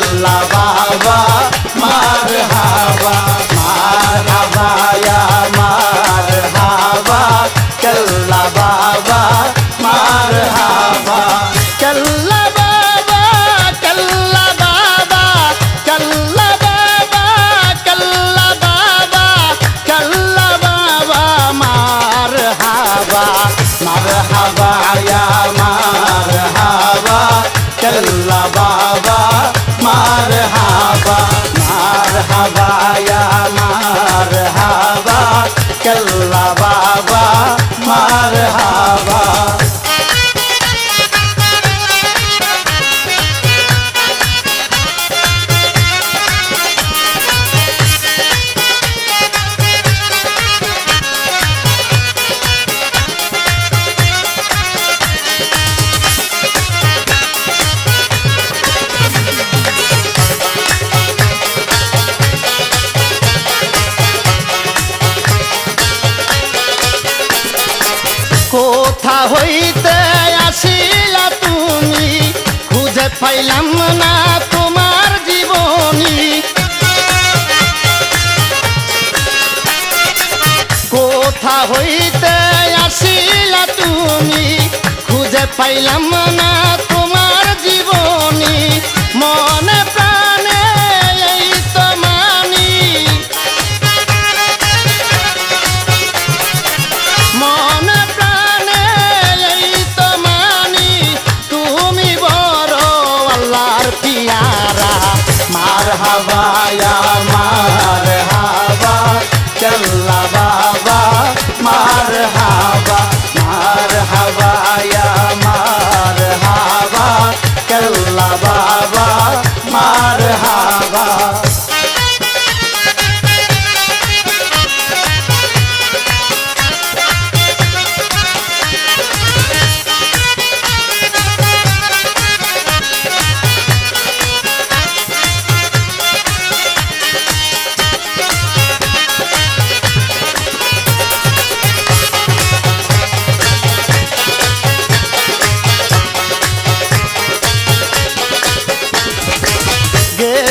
हल्ला मार हवा. হাত কোথা হইতে আসিলা তুমি? খুঁজে পাইলাম না তোমার জীবনী। কোথা হইতে আসিলা তুমি? খুঁজে পাইলাম না তোমার জীবনী। মন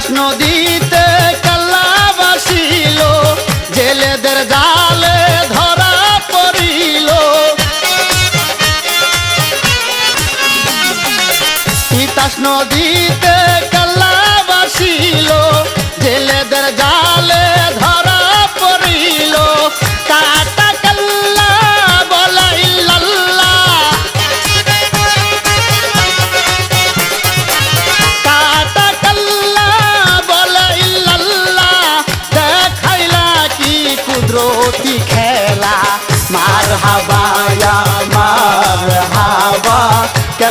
তিতাস নদীতে কাল্লা বাসিল জেলেদের জালে ধরা পড়িল। তিতাস নদীতে কাল্লা বাসিল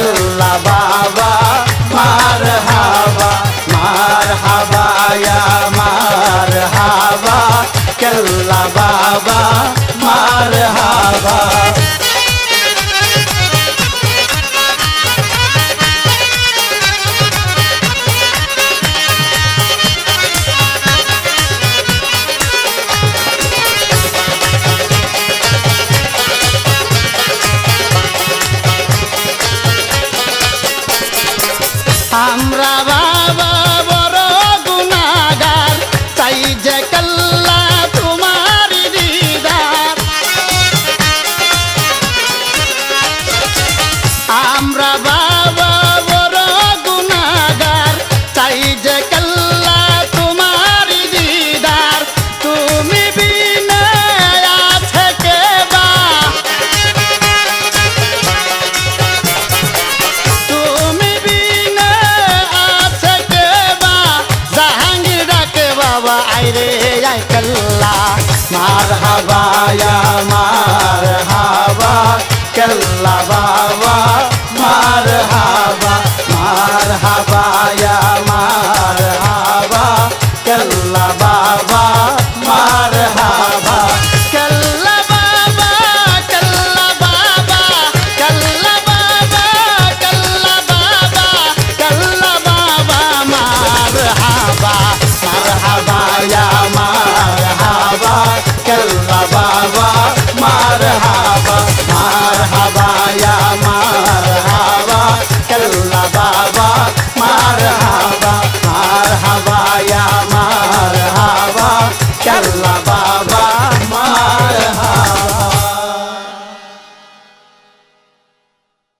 আল্লাহ বাবা মার হাবা মার হাবায়া মার হাবা কেল্লা বাবা মার হাবা আয় রে আয় কল্লা। মার হাবা মার হাবা কল্লা বাবা। মার হাবা মার হাবায়া বাবা মার হাবা মার হাবা মার হাবা বাবা